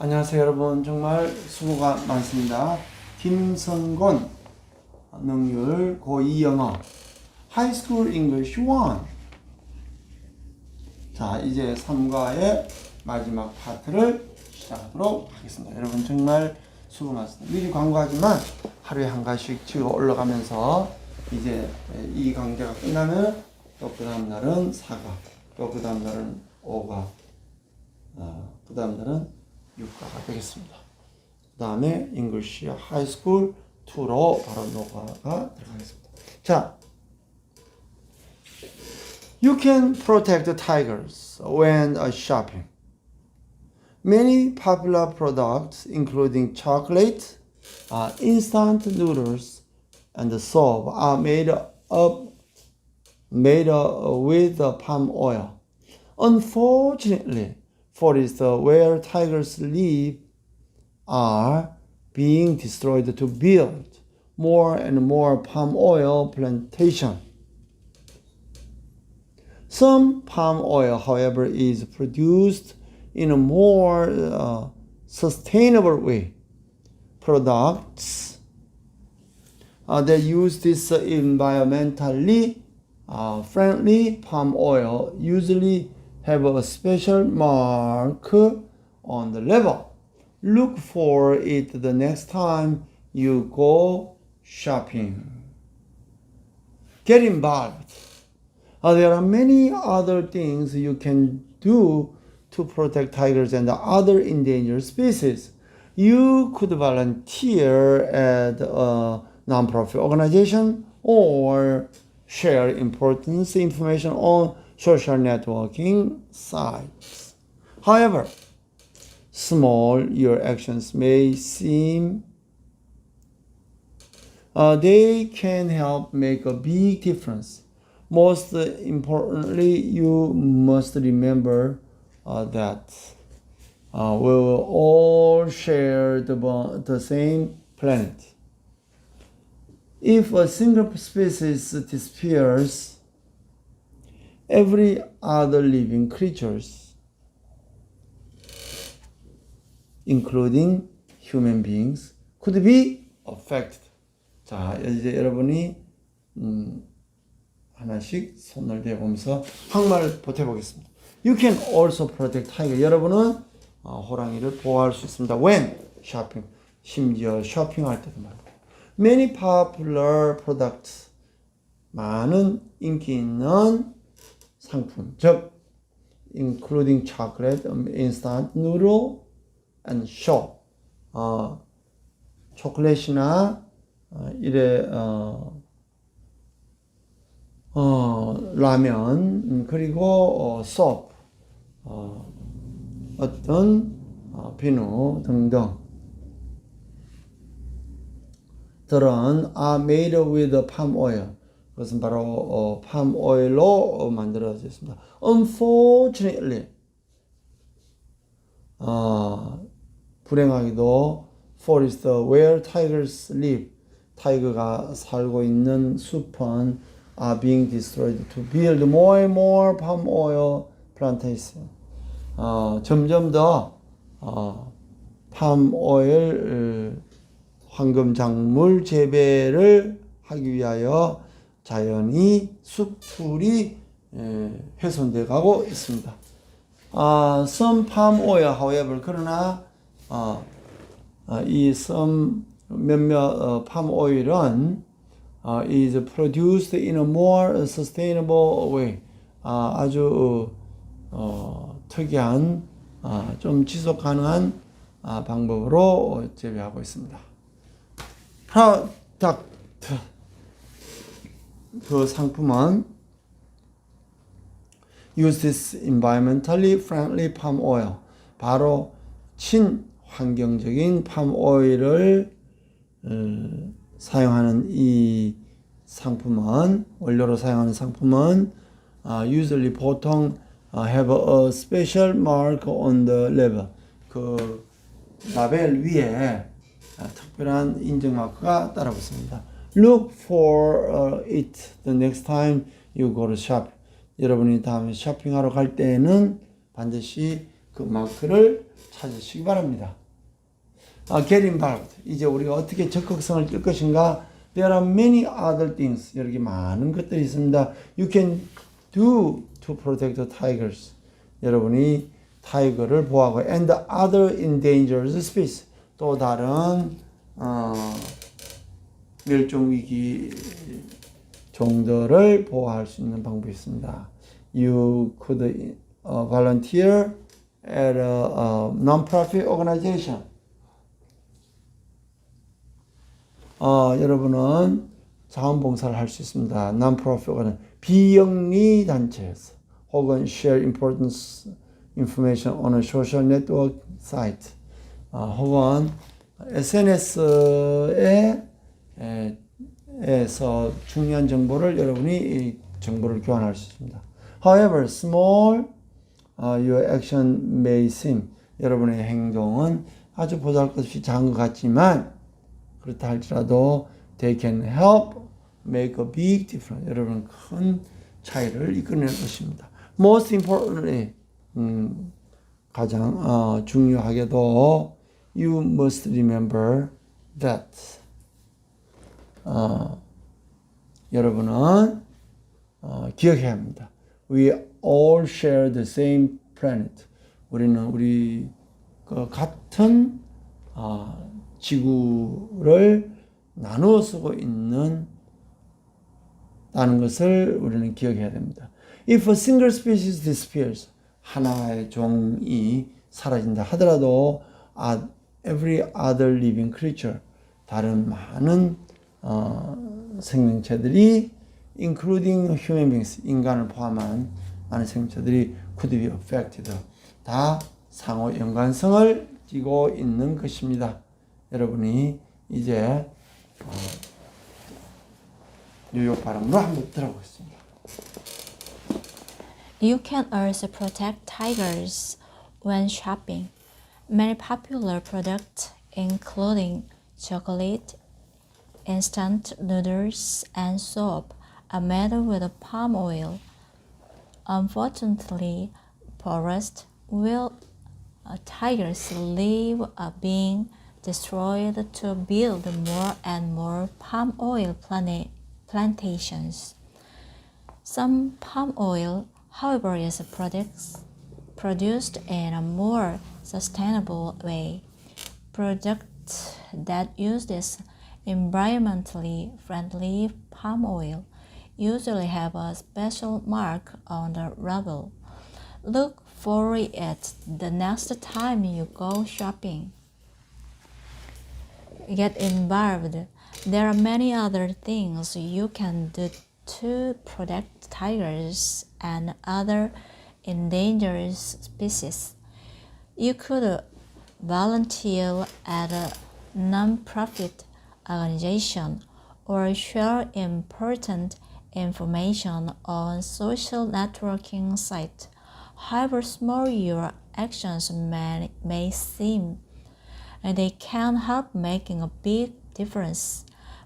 안녕하세요 여러분 정말 수고가 많습니다 김성곤 능률 고2 영어 하이스쿨 잉글리시 1 자, 이제 3과의 마지막 파트를 시작하도록 하겠습니다. 여러분 정말 수고 많습니다. 미리 광고하지만 하루에 한 가지씩 치고 올라가면서 이제 이 강좌가 끝나면 또 그 다음 날은 4과, 또 그 다음 날은 5과, 어, 그 다음 날은 6과가 되겠습니다. 그 다음에 잉글리시 하이스쿨 2로 바로 노가가 들어가겠습니다. 자, You can protect the tigers when uh, shopping. Many popular products, including chocolate, uh, instant noodles, and soap, are made up made uh, with uh, palm oil. Unfortunately, forests where tigers live are being destroyed to build more and more palm oil plantation. Some palm oil, however, is produced in a more uh, sustainable way. Products uh, that use this environmentally uh, friendly palm oil usually have a special mark on the label. Look for it the next time you go shopping. Get involved. Uh, there are many other things you can do to protect tigers and other endangered species. You could volunteer at a nonprofit organization or share important information on social networking sites. However, small your actions may seem, uh, they can help make a big difference. Most importantly, you must remember uh, that uh, we will all share the, the same planet. If a single species disappears, every other living creatures, including human beings, could be affected. 자, 이제 여러분이 음, 하나씩 손을 대보면서 한말 보태보겠습니다. You can also protect tiger. 여러분은 어, 호랑이를 보호할 수 있습니다. When shopping, 심지어 쇼핑할 때도 말고. Many popular products. 많은 인기 있는 상품, 즉 including chocolate, instant noodle, and soap. 어, 초콜릿이나 어, 이래 어, 어, 라면 음, 그리고 어, 섭 어, 어떤 어, 비누 등등 들은 are made with palm oil 그것은 바로 어, oil로 어, 만들어졌습니다. Unfortunately 어, 불행하게도 forest where tigers live 타이거가 살고 있는 숲은 are being destroyed to build more and more palm oil plantation. 어, 점점 더 어, 어, 황금 작물 재배를 하기 위하여 자연이 숲풀이 에, 훼손돼 가고 있습니다. 아, some palm oil, however, 그러나 어, 어, 이 some 몇몇 어, palm oil은 어, is produced in a more sustainable way. 아, 아주 어, 특이한 아, 좀 지속 가능한 아, 방법으로 재배하고 있습니다. 프로덕트 그 상품은 uses environmentally friendly palm oil 바로 친환경적인 palm oil을 어, 사용하는 이 상품은 원료로 사용하는 상품은 아, usually 보통 아, have a special mark on the label 그 라벨 위에 아, 특별한 인증 마크가 따라 붙습니다. Look for uh, it the next time you go to shop. 여러분이 다음에 쇼핑하러 갈 때에는 반드시 그 마크를 찾으시기 바랍니다. 아, get involved. 이제 우리가 어떻게 적극성을 뜰 것인가? There are many other things. 여기 많은 것들이 있습니다. You can do to protect the tigers. 여러분이 타이거를 보호하고 and other endangered species. 또 다른 어, 멸종 위기 종들을 보호할 수 있는 방법이 있습니다. You could uh, volunteer at a, a non-profit organization. 어, 여러분은 자원봉사를 할 수 있습니다. non-profit organization. 비영리 단체에서 혹은 share important information on a social network site. 어, 혹은 SNS에 에, 에서 중요한 정보를 여러분이 이 정보를 교환할 수 있습니다. However, small uh, your action may seem 여러분의 행동은 아주 보잘것없이 작은 것 같지만 그렇다 할지라도 they can help make a big difference. 여러분 큰 차이를 이끌어낼 것입니다. Most importantly, 음, 가장 어, 중요하게도 you must remember that 어, 여러분은 어, 기억해야 합니다. We all share the same planet. 우리는 우리 그 같은 어, 지구를 나누어 쓰고 있는 다는 것을 우리는 기억해야 됩니다. If a single species disappears, 하나의 종이 사라진다 하더라도 uh, every other living creature, 다른 많은 어, 생명체들이 including human beings, 인간을 포함한 많은 생명체들이 could be affected. 다 상호 연관성을 띠고 있는 것입니다. 여러분이 이제 어, 뉴욕 발음으로 한번 들어보겠습니다. You can also protect tigers when shopping. Many popular products, including chocolate, instant noodles, and soap, are made with palm oil. Unfortunately, forests will uh, tigers live are being destroyed to build more and more palm oil plantations. Some palm oil, however, is products produced in a more sustainable way. Products that use this environmentally friendly palm oil usually have a special mark on the label. Look for it the next time you go shopping get involved. There are many other things you can do to protect tigers and other endangered species. You could volunteer at a non-profit organization or share important information on social networking sites. However small your actions may, may seem, and they can help making a big difference.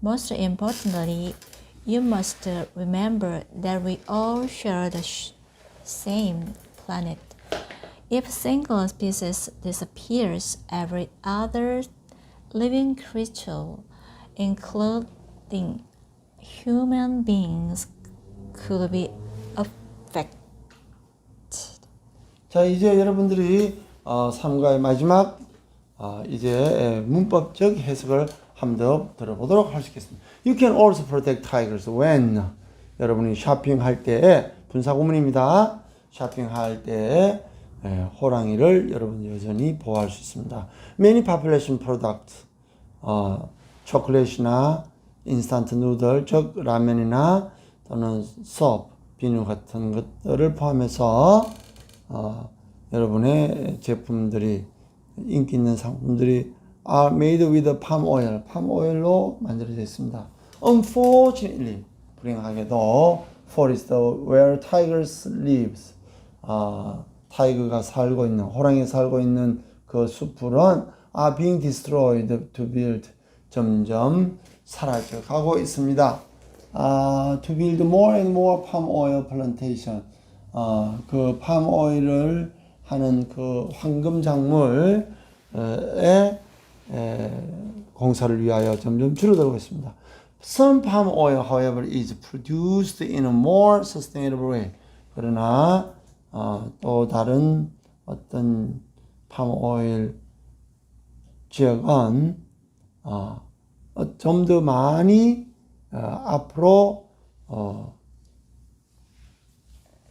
Most importantly, you must uh, remember that we all share the same planet. If single species disappears, every other living creature, including human beings, could be affected. 자, 이제 여러분들이 어, 3과의 마지막 어, 이제 에, 문법적 해석을 한 번 더 들어보도록 있겠습니다. You can also protect tigers when 여러분이 쇼핑할 때 분사구문입니다. 쇼핑할 때 에, 호랑이를 여러분 여전히 보호할 수 있습니다. Many population products 어, 초콜릿이나 인스턴트 누들, 즉 라면이나 또는 수업, 비누 같은 것들을 포함해서 어, 여러분의 제품들이 인기 있는 상품들이 are made with palm oil, palm oil로 만들어져 있습니다. Unfortunately, 불행하게도 forest where tigers lives, 아, 타이거가 살고 있는 호랑이 살고 있는 그 숲은 are being destroyed to build 점점 사라져 가고 있습니다. 아, to build more and more palm oil plantation. 어, 그 oil을 하는 그 황금 작물의 공사를 위하여 점점 줄어들고 있습니다. Some palm oil, however, is produced in a more sustainable way. 그러나 어, 또 다른 어떤 oil 지역은 어, 좀 더 많이 어, 앞으로 어,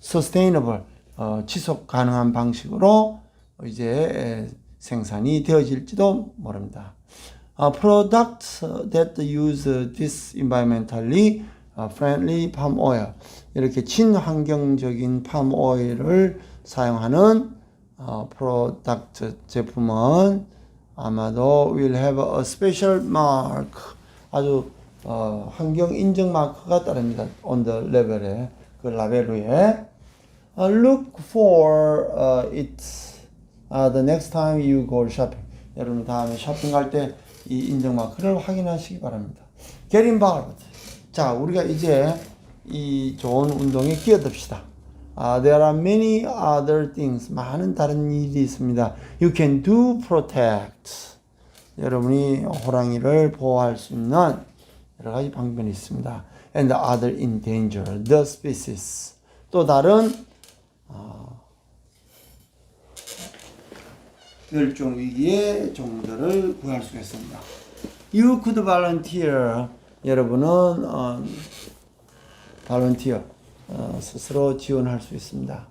sustainable 어, 지속 가능한 방식으로 이제 생산이 되어질지도 모릅니다. Uh, products that use this environmentally friendly palm oil 이렇게 친환경적인 palm oil을 사용하는 어, 프로덕트 제품은 아마도 will have a special mark 아주 어, 환경 인증 마크가 따릅니다. on the label에 그 라벨 위에 uh, look for uh, it uh, the next time you go shopping. 여러분 다음에 쇼핑 갈 때 이 인증 마크를 확인하시기 바랍니다. Get involved. 자, 우리가 이제 이 좋은 운동에 끼어듭시다. Uh, there are many other things. 많은 다른 일이 있습니다. You can do protect. 여러분이 호랑이를 보호할 수 있는 여러 가지 방법이 있습니다. And other in danger, the species. 또 다른 멸종 위기의 종들을 구할 수 있습니다. You could volunteer. 여러분은 어, volunteer 어, 스스로 지원할 수 있습니다.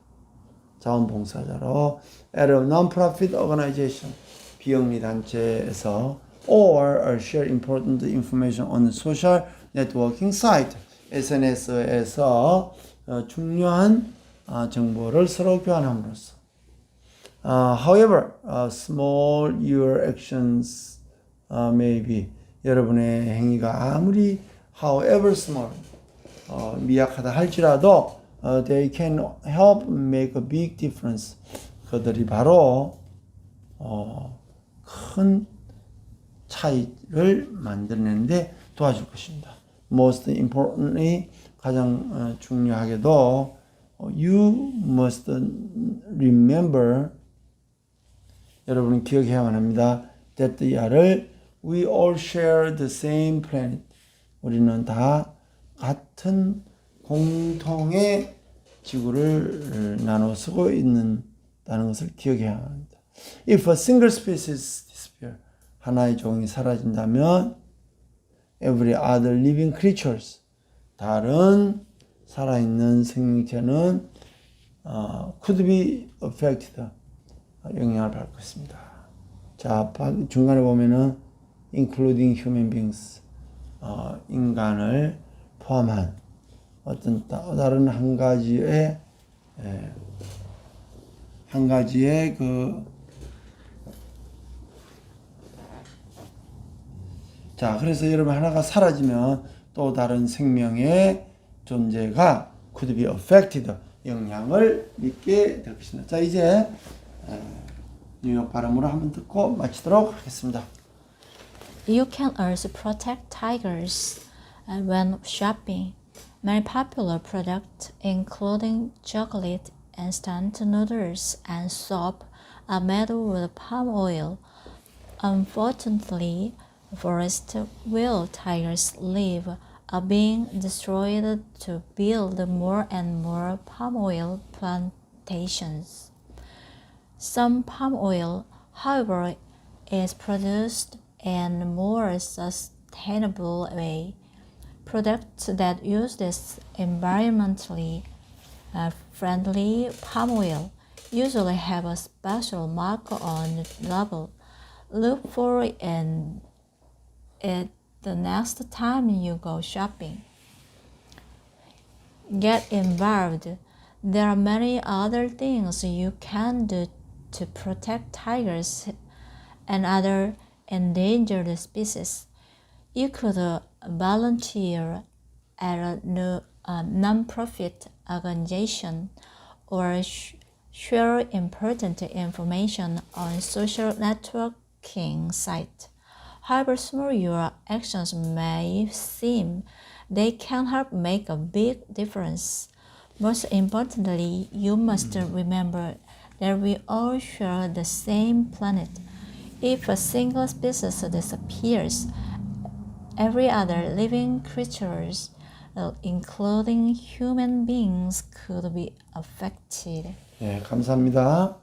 자원봉사자로 at a non-profit organization 비영리 단체에서 or share important information on social networking site SNS에서 어, 중요한 어, 정보를 서로 교환함으로써 Uh, however, uh, small your actions uh, may be. 여러분의 행위가 아무리 however small 어, 미약하다 할지라도 uh, they can help make a big difference. 그들이 바로 어, 큰 차이를 만들어내는데 도와줄 것입니다. Most importantly, 가장 어, 중요하게도 어, you must remember 여러분은 기억해야만 합니다. that the 야를 we all share the same planet. 우리는 다 같은 공통의 지구를 나눠 쓰고 있는다는 것을 기억해야 합니다. If a single species disappear, 하나의 종이 사라진다면 every other living creatures, 다른 살아있는 생명체는 어, could be affected. 영향을 받고 있습니다. 자, 중간에 보면은 including human beings, 어, 인간을 포함한 어떤 다른 한 가지의 예, 한 가지의 그 자, 그래서 여러분 하나가 사라지면 또 다른 생명의 존재가 could be affected 영향을 믿게 될 것입니다. 자, 이제 뉴욕 발음으로 한번 듣고 마치도록 하겠습니다. You can also protect tigers when shopping. Many popular products, including chocolate, instant noodles, and soap, are made with palm oil. Unfortunately, forests where tigers live are being destroyed to build more and more palm oil plantations. Some palm oil, however, is produced in a more sustainable way. Products that use this environmentally uh, friendly palm oil usually have a special mark on the label. Look for it in it the next time you go shopping. Get involved. There are many other things you can do to protect tigers and other endangered species. You could uh, volunteer at a no, non-profit organization or sh- share important information on social networking site. However small your actions may seem, they can help make a big difference. Most importantly, you must remember that we all share the same planet. If a single species disappears, every other living creatures, uh, including human beings, could be affected. 예, 감사합니다.